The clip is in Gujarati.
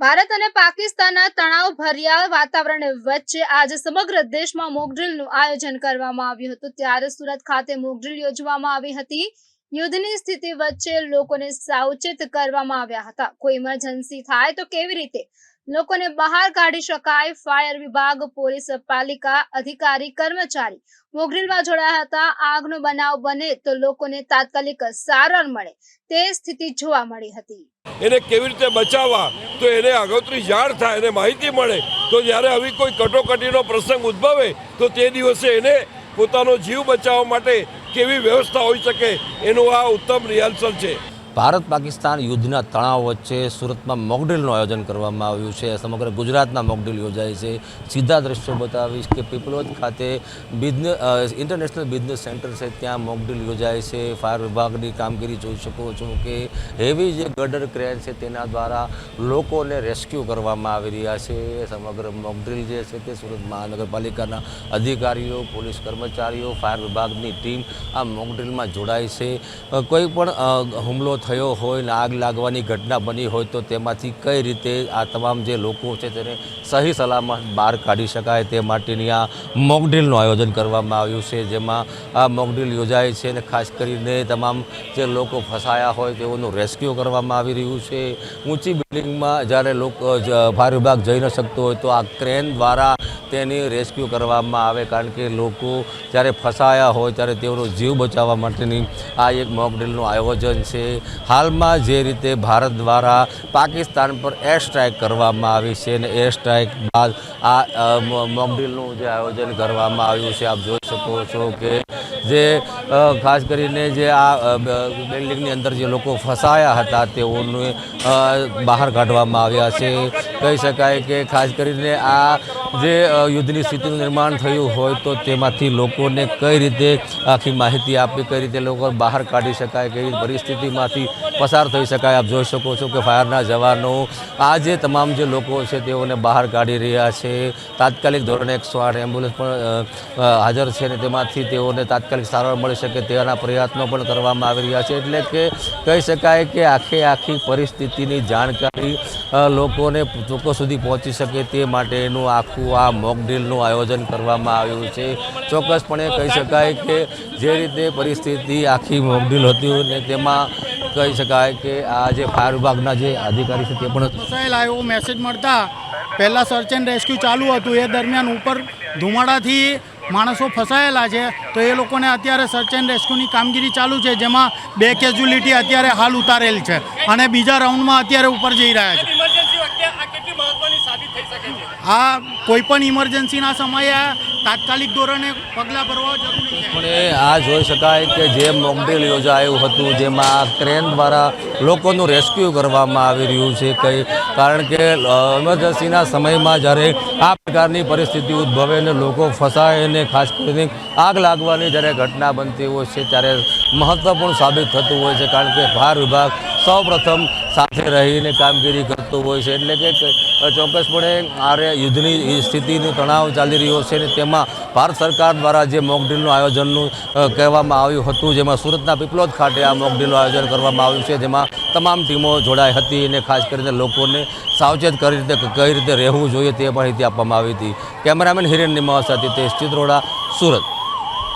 ભારત અને પાકિસ્તાનના તણાવભર્યા વાતાવરણ વચ્ચે આજે સમગ્ર દેશમાં મોકડ્રીલનું આયોજન કરવામાં આવ્યું હતું. ત્યારે સુરત ખાતે મોકડ્રીલ યોજવામાં આવી હતી. યુદ્ધની સ્થિતિ વચ્ચે લોકોને સાવચેત કરવામાં આવ્યા હતા. કોઈ ઇમરજન્સી થાય તો કેવી રીતે? લોકોને બહાર કાઢી શકાય. ફાયર વિભાગ, પોલીસ, પાલિકા અધિકારી, કર્મચારી મોગરીલમાં જોડાયા હતા. આગનો બનાવ બને તો લોકોને તાત્કાલિક સારવાર મળે. તે સ્થિતિ જોવા મળી હતી. એને કેવી રીતે બચાવવા? તો એને આગોતરી જાણ થાય, એને માહિતી મળે. તો જ્યારે આવી કોઈ કટોકટીનો પ્રસંગ ઉદ્ભવે, તો તે દિવસે એને પોતાનો જીવ બચાવવા માટે કેવી વ્યવસ્થા હોઈ શકે, એનું આ ઉત્તમ રિહર્સલ છે. ભારત પાકિસ્તાન યુદ્ધના તણાવ વચ્ચે સુરતમાં મોકડ્રીલનું આયોજન કરવામાં આવ્યું છે. સમગ્ર ગુજરાતના મોકડ્રીલ યોજાય છે. સીધા દ્રશ્યો બતાવીશ કે પીપલોદ ખાતે બિઝનેસ ઇન્ટરનેશનલ બિઝનેસ સેન્ટર છે. ત્યાં મોકડ્રીલ યોજાય છે. ફાયર વિભાગની કામગીરી જોઈ શકો છો કે હેવી જે ગડર ક્રેન છે તેના દ્વારા લોકોને રેસ્ક્યુ કરવામાં આવી રહ્યા છે. સમગ્ર મોકડ્રીલ જે છે તે સુરત મહાનગરપાલિકાના અધિકારીઓ, પોલીસ કર્મચારીઓ, ફાયર વિભાગની ટીમ આ મોકડ્રીલમાં જોડાય છે. કોઈ પણ હુમલો થયો હોય ને આગ લાગવાની ઘટના બની હોય તો તેમાંથી કઈ રીતે આ તમામ જે લોકો છે તેને સહી સલામત બહાર કાઢી શકાય તે માટેની આ મોકડ્રીલનું આયોજન કરવામાં આવ્યું છે, જેમાં આ મોકડ્રીલ યોજાય છે અને ખાસ કરીને તમામ જે લોકો ફસાયા હોય તેઓનું રેસ્ક્યુ કરવામાં આવી રહ્યું છે. ઊંચી બિલ્ડિંગમાં જ્યારે લોકો ફાયર વિભાગ જઈ ન શકતો હોય તો આ ક્રેન દ્વારા તેની રેસ્ક્યુ કરવામાં આવે કારણ કે લોકો જ્યારે ફસાયા હોય ત્યારે તેઓનો જીવ બચાવવા માટેની આ એક મોકડ્રીલનું આયોજન છે. હાલમાં જે રીતે ભારત દ્વારા પાકિસ્તાન પર એર સ્ટ્રાઇક કરવામાં આવી છે અને એર સ્ટ્રાઇક બાદ આ મોકડ્રીલનું જે આયોજન કરવામાં આવ્યું છે, આપ જોઈ શકો છો કે જે ખાસ કરીને જે આ બિલ્ડિંગની અંદર જે લોકો ફસાયા હતા તેઓને બહાર કાઢવામાં આવ્યા છે. કહી શકાય કે ખાસ કરીને આ જે યુદ્ધની સ્થિતિનું નિર્માણ થયું હોય તો તેમાંથી લોકોને કઈ રીતે આખી માહિતી આપવી, કઈ રીતે લોકો બહાર કાઢી શકાય, કઈ પરિસ્થિતિમાંથી પસાર થઈ શકાય, આપ જોઈ શકો છો કે ફાયરના જવાનો, આ જે તમામ જે લોકો છે તેઓને બહાર કાઢી રહ્યા છે. તાત્કાલિક ધોરણે એકસો આઠ એમ્બ્યુલન્સ પણ હાજર છે અને તેમાંથી તેઓને તાત્કાલિક સારવાર મળી શકે તેના પ્રયત્નો પણ કરવામાં આવી રહ્યા છે. એટલે કે કહી શકાય કે આખે આખી પરિસ્થિતિની જાણકારી લોકોને લોકો સુધી પહોંચી શકે તે માટેનું આખું આ મોકડ્રીલનું આયોજન કરવામાં આવ્યું છે. ચોક્કસપણે કહી શકાય કે જે રીતે પરિસ્થિતિ આખી મોકડ્રીલ હતી અને તેમાં કહી શકાય કે આ જે ફાયર વિભાગના જે અધિકારી છે તે પણ ફસાયેલા એવો મેસેજ મળતા પહેલાં સર્ચ એન્ડ રેસ્ક્યુ ચાલુ હતું. એ દરમિયાન ઉપર ધુમાડાથી માણસો ફસાયેલા છે. તો એ લોકોને અત્યારે સર્ચ એન્ડ રેસ્ક્યુની કામગીરી ચાલુ છે, જેમાં બે કેઝ્યુલિટી અત્યારે હાલ ઉતારેલ છે અને બીજા રાઉન્ડમાં અત્યારે ઉપર જઈ રહ્યા છે ઇમરજન્સી વખતે આ કેટલી મહત્વની સાબિત થઈ શકે છે આ કોઈપણ ઇમરજન્સીના સમયે તાત્કાલિક ધોરણે પગલાં ભરવા જરૂરી છે. પણ આ જોઈ શકાય કે જે મોકડ્રીલ યોજાયું હતું, જેમાં ક્રેન દ્વારા લોકોનું રેસ્ક્યુ કરવામાં આવી રહ્યું છે, કઈ કારણ કે ઇમરજન્સીના સમયમાં જ્યારે આ પ્રકારની પરિસ્થિતિ ઉદ્ભવે અને લોકો ફસાય અને ખાસ કરીને આગ લાગવાની જ્યારે ઘટના બનતી હોય છે, ત્યારે મહત્ત્વપૂર્ણ સાબિત થતું હોય છે, કારણ કે ફાયર વિભાગ સૌપ્રથમ સાથે રહીને કામગીરી કરતું હોય છે, એટલે કે ચોક્કસપણે આરે યુદ્ધની સ્થિતિનો તણાવ ચાલી રહ્યો છે અને તેમાં ભારત સરકાર દ્વારા જે મોકડ્રીલનું આયોજનનું કહેવામાં આવ્યું હતું, જેમાં સુરતના પીપલોદ ખાતે આ મોકડ્રીલનું આયોજન કરવામાં આવ્યું છે, જેમાં તમામ ટીમો જોડાઈ હતી અને ખાસ કરીને લોકોને સાવચેત કઈ રીતે કઈ રીતે રહેવું જોઈએ તે માહિતી આપવામાં આવી હતી. કેમેરામેન હિરેન નિમાવા સાથે તે ચિત્રોડા સુરત.